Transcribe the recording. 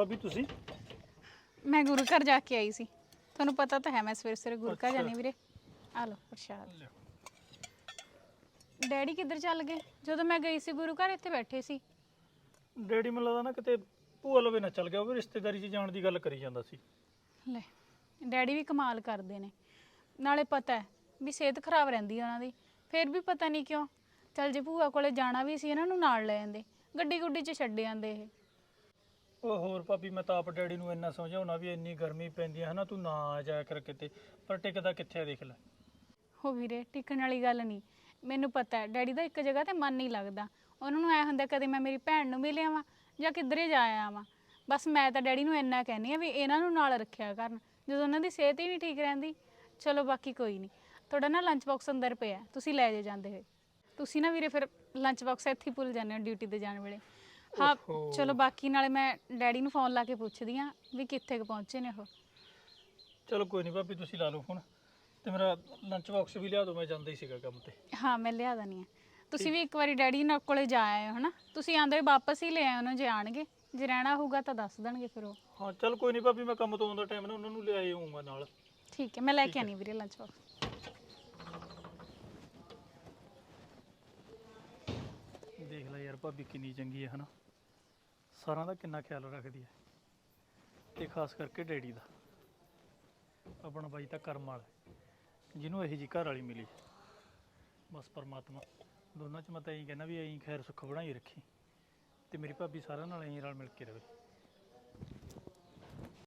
ਭਾਬੀ ਤੁਸੀਂ? ਮੈਂ ਗੁਰੂ ਘਰ ਜਾ ਕੇ ਆਈ ਸੀ। ਤੁਹਾਨੂੰ ਪਤਾ ਤਾਂ ਹੈ ਮੈਂ ਸਵੇਰੇ ਸਵੇਰੇ ਗੁਰੂ ਘਰ। ਜਾਣੀ ਵੀਰੇ। ਆ ਲਓ ਪ੍ਰਸ਼ਾਦ। ਡੈਡੀ ਕਿੱਧਰ ਚੱਲ ਗਏ? ਜਦੋਂ ਮੈਂ ਗਈ ਸੀ ਗੁਰੂ ਘਰ ਇੱਥੇ ਬੈਠੇ ਸੀ। ਡੈਡੀ ਮੈਨੂੰ ਲੱਗਦਾ ਨਾ ਕਿਤੇ ਭੂਆ ਲਵੇ ਨਾ ਚੱਲ ਗਿਆ ਉਹ ਰਿਸ਼ਤੇਦਾਰੀ 'ਚ ਜਾਣ ਦੀ ਗੱਲ ਕਰੀ ਜਾਂਦਾ ਸੀ। ਲੈ ਡੈਡੀ ਵੀ ਕਮਾਲ ਕਰਦੇ ਨੇ। ਨਾਲੇ ਪਤਾ ਹੈ ਵੀ ਸਿਹਤ ਖਰਾਬ ਰਹਿੰਦੀ ਹੈ ਉਹਨਾਂ ਦੀ। ਫਿਰ ਵੀ ਪਤਾ ਨਹੀਂ ਕਿਉਂ ਚੱਲ ਜੇ ਭੂਆ ਕੋਲੇ ਜਾਣਾ ਵੀ ਸੀ ਇਹਨਾਂ ਨੂੰ ਨਾਲ ਲੈ ਜਾਂਦੇ। ਗੱਡੀ ਗੁੱਡੀ 'ਚ ਛੱਡ ਜਾਂਦੇ ਇਹ। ਉਹ ਹੋਰ ਭਾਬੀ, ਮੈਂ ਤਾਂ ਆਪ ਡੈਡੀ ਨੂੰ ਇੰਨਾ ਸਮਝਾਉਣਾ ਵੀ ਇੰਨੀ ਗਰਮੀ ਪੈਂਦੀ ਹੈ ਹਨਾ, ਤੂੰ ਨਾ ਆ ਜਾਇਆ ਕਰ ਕਿਤੇ, ਪਰ ਟਿਕਦਾ ਕਿੱਥੇ ਆ ਦੇਖ ਲੈ। ਹੋ ਵੀਰੇ, ਟਿਕਣ ਵਾਲੀ ਗੱਲ ਨਹੀਂ। ਮੈਨੂੰ ਪਤਾ ਹੈ, ਡੈਡੀ ਦਾ ਇੱਕ ਜਗ੍ਹਾ ਤੇ ਮਨ ਨਹੀਂ ਲੱਗਦਾ। ਉਹਨਾਂ ਨੂੰ ਐ ਹੁੰਦਾ ਕਦੇ ਮੈਂ ਮੇਰੀ ਭੈਣ ਨੂੰ ਮਿਲ ਆਵਾਂ ਜਾਂ ਕਿੱਧਰੇ ਜਾ ਆਵਾਂ ਬਸ ਮੈਂ ਤਾਂ ਡੈਡੀ ਨੂੰ ਇੰਨਾ ਕਹਿੰਦੀ ਆ ਵੀ ਇਹਨਾਂ ਨੂੰ ਨਾਲ ਰੱਖਿਆ ਕਰਨ, ਜਦੋਂ ਉਹਨਾਂ ਦੀ ਸਿਹਤ ਹੀ ਨਹੀਂ ਠੀਕ ਰਹਿੰਦੀ। ਚਲੋ, ਬਾਕੀ ਕੋਈ ਨਹੀਂ। ਤੁਹਾਡਾ ਨਾ ਲੰਚ ਬਾਕਸ ਅੰਦਰ ਪਿਆ ਤੁਸੀਂ ਲੈ ਜੇ ਜਾਂਦੇ ਹੋਏ। ਤੁਸੀਂ ਨਾ ਵੀਰੇ ਫਿਰ ਲੰਚ ਬਾਕਸ ਇੱਥੇ ਹੀ ਭੁੱਲ ਜਾਂਦੇ ਹੋ ਡਿਊਟੀ ਤੇ ਜਾਣ ਵੇਲੇ। ਹਾਂ ਓਹੋ। ਚਲੋ ਬਾਕੀ ਨਾਲੇ ਮੈਂ ਡੈਡੀ ਨੂੰ ਫੋਨ ਲਾ ਕੇ ਪੁੱਛਦੀ ਆ ਵੀ ਕਿੱਥੇ ਕੁ ਪਹੁੰਚੇ ਨੇ ਉਹ। ਚਲੋ ਕੋਈ ਨਹੀਂ ਭਾਬੀ ਤੁਸੀਂ ਲਾ ਲਓ ਫੋਨ ਤੇ ਮੇਰਾ ਲੰਚ ਬਾਕਸ ਵੀ ਲਿਆ ਦਿਓ ਮੈਂ ਜਾਂਦਾ ਹੀ ਸੀਗਾ ਕੰਮ ਤੇ। ਹਾਂ ਮੈਂ ਲਿਆ ਦਨੀ ਆ। ਤੁਸੀਂ ਵੀ ਇੱਕ ਵਾਰੀ ਡੈਡੀ ਨਾਲ ਕੋਲੇ ਜਾ ਆਏ ਹੋ ਹਨਾ? ਤੁਸੀਂ ਆਂਦੇ ਹੋਏ ਵਾਪਸ ਹੀ ਲੈ ਆਏ ਉਹਨਾਂ ਜੇ ਆਣਗੇ। ਜੇ ਰਹਿਣਾ ਹੋਊਗਾ ਤਾਂ ਦੱਸ ਦੇਣਗੇ ਫਿਰ ਉਹ। ਹਾਂ ਚਲ ਕੋਈ ਨਹੀਂ ਭਾਬੀ ਮੈਂ ਕੰਮ ਤੋਂ ਆਉਂਦਾ ਟਾਈਮ ਨਾ ਉਹਨਾਂ ਨੂੰ ਲਿਆਏ ਆਉਂਗਾ ਨਾਲ। ਠੀਕ ਹੈ ਮੈਂ ਲੈ ਕੇ ਆਣੀ ਵੀਰੇ ਲੰਚ ਬਾਕਸ ਦੇਖ ਲੈ ਯਾਰ ਭਾਬੀ ਕਿੰਨੀ ਚੰਗੀ ਹੈ ਹਨਾ? ਸਾਰਿਆਂ ਦਾ ਕਿੰਨਾ ਖਿਆਲ ਰੱਖਦੀ ਹੈ। ਤੇ ਖਾਸ ਕਰਕੇ ਡੈਡੀ ਦਾ। ਆਪਣਾ ਬਾਈ ਤਾਂ ਕਰਮ ਵਾਲਾ ਹੈ, ਜਿਹਨੂੰ ਇਹੋ ਜੀ ਘਰ ਵਾਲੀ ਮਿਲੀ। ਬਸ ਪਰਮਾਤਮਾ ਦੋਨਾਂ ਚ ਮੈਂ ਤਾਂ ਇਹੀ ਕਹਿੰਦਾ ਵੀ ਐਂ ਖੈਰ ਸੁੱਖ ਬਣਾਈ ਰੱਖੀ। ਤੇ ਮੇਰੀ ਭਾਬੀ ਸਾਰਿਆਂ ਨਾਲ ਐਂ ਰਲ ਮਿਲ ਕੇ ਰਵੇ